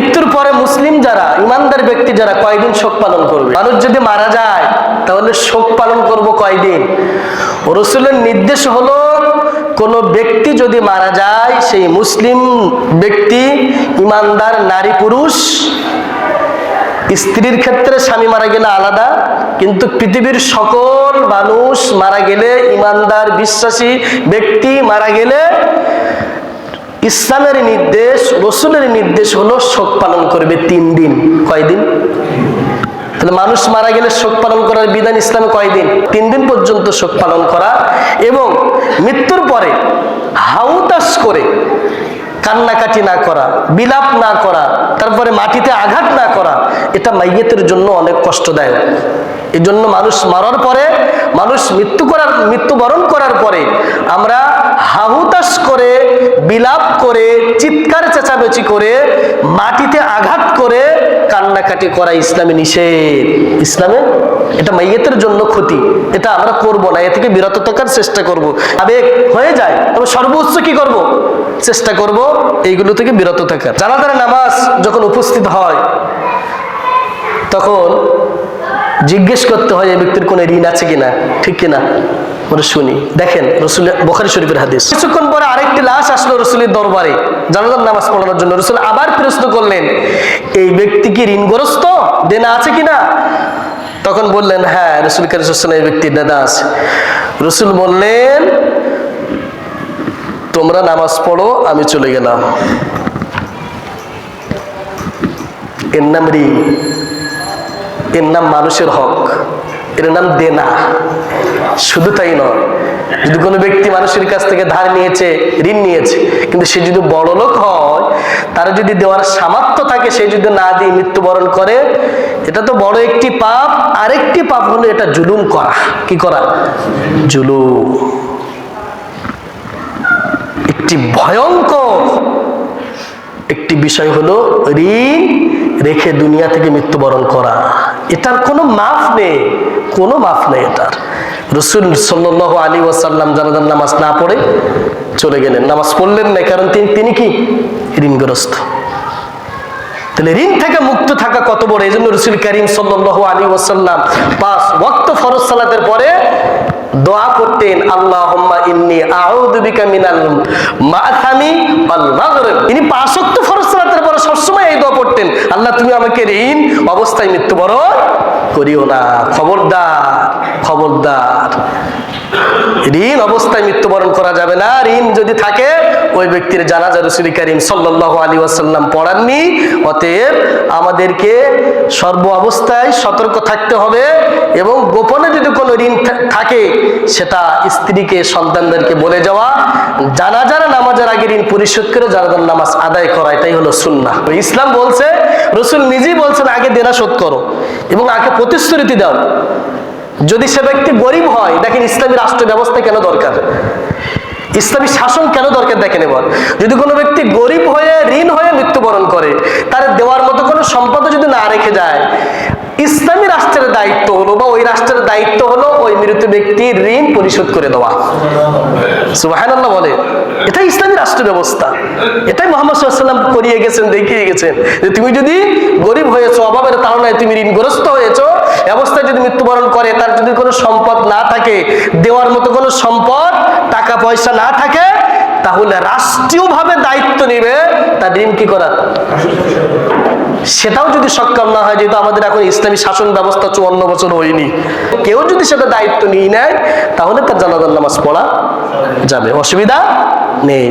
মৃত্যুর পরে মুসলিম যারা, ইমানদার ব্যক্তি যারা কয়দিন শোক পালন করবে? মানুষ যদি মারা যায়, তাহলে শোক পালন করব কয়দিন? রসুলের নির্দেশ হলো, কোন ব্যক্তি যদি মারা যায়, সেই মুসলিম ব্যক্তি ইমানদার নারী পুরুষ, স্ত্রীর ক্ষেত্রে স্বামী মারা গেলে আলাদা, কিন্তু পৃথিবীর সকল মানুষ মারা গেলে ইমানদার, বিশ্বাসী ব্যক্তি মারা গেলে ইসলামের নির্দেশ, রসুলের নির্দেশ হলো শোক পালন করবে তিন দিন। কয়দিন তাহলে মানুষ মারা গেলে শোক পালন করার বিধান ইসলামে কয়দিন তিন দিন পর্যন্ত শোক পালন করা এবং মৃত্যুর পরে হাউতাস করে কান্নাকাটি না করা, বিলাপ না করা, তারপরে মাটিতে আঘাত না করা, এটা মাইয়েতের জন্য অনেক কষ্টদায়ক। এই জন্য মানুষ মারার পরে, মানুষ মৃত্যু করার, মৃত্যুবরণ করার পরে আমরা হাহুতাস চেঁচামেচি করে মাটিতে আঘাত করে কান্নাকাটি করা ইসলামে নিষেধ। ইসলামে এটা মাইয়েতের জন্য ক্ষতি। এটা আমরা করব না। এ থেকে বিরত থাকার চেষ্টা করব। আবেগ হয়ে যায়। তবে সর্বোচ্চ কি করব? চেষ্টা করব এইগুলো থেকে বিরত থাকার। জানাজার নামাজ যখন উপস্থিত হয়, তখন জিজ্ঞেস করতে হয় এই ব্যক্তির কোনো ঋণ আছে কিনা? ঠিক কিনা? আমরা শুনি। দেখেন, রসুল বোখারি শরীফের হাদিস। কিছুক্ষণ পরে আরেকটি লাশ আসলো রসুলের দরবারে। জানাজার নামাজ পড়ানোর জন্য রসুল আবার প্রশ্ন করলেন। এই ব্যক্তি কি ঋণগ্রস্ত? দেনা আছে কিনা? তখন বললেন হ্যাঁ রসুল কারিসাল্লাম এই ব্যক্তির দেনা আছে। রসুল বললেন, তোমরা নামাজ পড়ো, আমি চলে গেলাম। এর নাম ঋণ। এর নাম মানুষের হক। এর নাম দেনা। শুধু তাই নয়, যদি কোনো ব্যক্তি মানুষের কাছ থেকে ধার নিয়েছে, ঋণ নিয়েছে, কিন্তু সে যদি বড় লোক হয়, তার যদি দেওয়ার সামর্থ্য থাকে, সে যদি না দিয়ে মৃত্যুবরণ করে, এটা তো বড় একটি পাপ। আরেকটি পাপ হলো এটা জুলুম করা। কি করা? জুলুম। একটি ভয়ঙ্কর একটি বিষয় হলো ঋণ রেখে দুনিয়া থেকে মৃত্যুবরণ করা। এটার কোনো মাফ নেই, কোনো মাফ নেই এটার। রসুল সাল্লাহ আলী ওয়াসাল্লাম জানাজার নামাজ না পড়ে চলে গেলেন। নামাজ পড়লেন না, কারণ তিনি তিনি কি? ঋণগ্রস্ত। তাহলে ঋণ থেকে মুক্ত থাকা কত বড়? এই জন্য রসুল করিম আলী ওয়াসাল্লাম পাঁচ ফরজ সালাতের পরে দোয়া করতেন, আল্লাহুম্মা ইন্নী আউযু বিকা মিনাল ওয়াল মাগরিব। ইনি পাঁচ ফরজ সালাতের পরে সবসময় এই দোয়া পড়তেন। আল্লাহ, তুমি আমাকে ঋণ অবস্থায় মৃত্যুবরণ করিও না। খবরদার খবরদার। ঋণ অবস্থায় মৃত্যুবরণ করা যাবে না। ঋণ যদি থাকে, ওই ব্যক্তির জানাজা রসুল করিম সাল্লাহ আলী ওয়াসাল্লাম পড়াননি। অতএব আমাদেরকে সর্ব অবস্থায় সতর্ক থাকতে হবে এবং গোপনে যদি কোনো ঋণ থাকে, সেটা স্ত্রীকে, সন্তানদেরকে বলে যাওয়া জানাজার নামাজের আগে ঋণ পরিশোধ করে জানাজার নামাজ আদায় করা এটাই হলো সুন্না ইসলাম বলছে, রসুল নিজেই বলছেন, আগে দেনা শোধ করো এবং আগে প্রতিশ্রুতি দাও। যদি সে ব্যক্তি গরিব হয়, দেখেন ইসলামী রাষ্ট্র ব্যবস্থা কেন দরকার? ইসলামী শাসন কেন দরকার দেখেন এবার? যদি কোনো ব্যক্তি গরিব হয়ে, ঋণ হয়ে মৃত্যুবরণ করে, তার দেওয়ার মতো কোনো সম্পদ যদি না রেখে যায় ইসলামী রাষ্ট্রের দায়িত্ব হলো বা ওই রাষ্ট্রের দায়িত্ব হলো ওই মৃত ব্যক্তির ঋণ পরিশোধ করে দেওয়া। সুবাহান বলে। এটাই ইসলামী রাষ্ট্র ব্যবস্থা। এটাই মোহাম্মদ সাল্লাম করিয়ে গেছেন, দেখিয়ে গেছেন। যে তুমি যদি গরিব হয়েছো, অভাবের তাড়নায় তুমি ঋণগ্রস্ত হয়েছো অবস্থায় যদি মৃত্যুবরণ করে, তার যদি কোনো সম্পদ না থাকে, দেওয়ার মতো কোনো সম্পদ টাকা পয়সা না থাকে, তাহলে রাষ্ট্রীয়ভাবে দায়িত্ব নিবে, তার ঋণ কি করার? সেটাও যদি সক্ষম না হয়, যেহেতু আমাদের এখন ইসলামী শাসন ব্যবস্থা চুয়ান্ন বছর হয়নি, কেউ যদি সেটা দায়িত্ব নিয়ে নেয়, তাহলে তার জানাজার নামাজ পড়া যাবে। অসুবিধা নেই।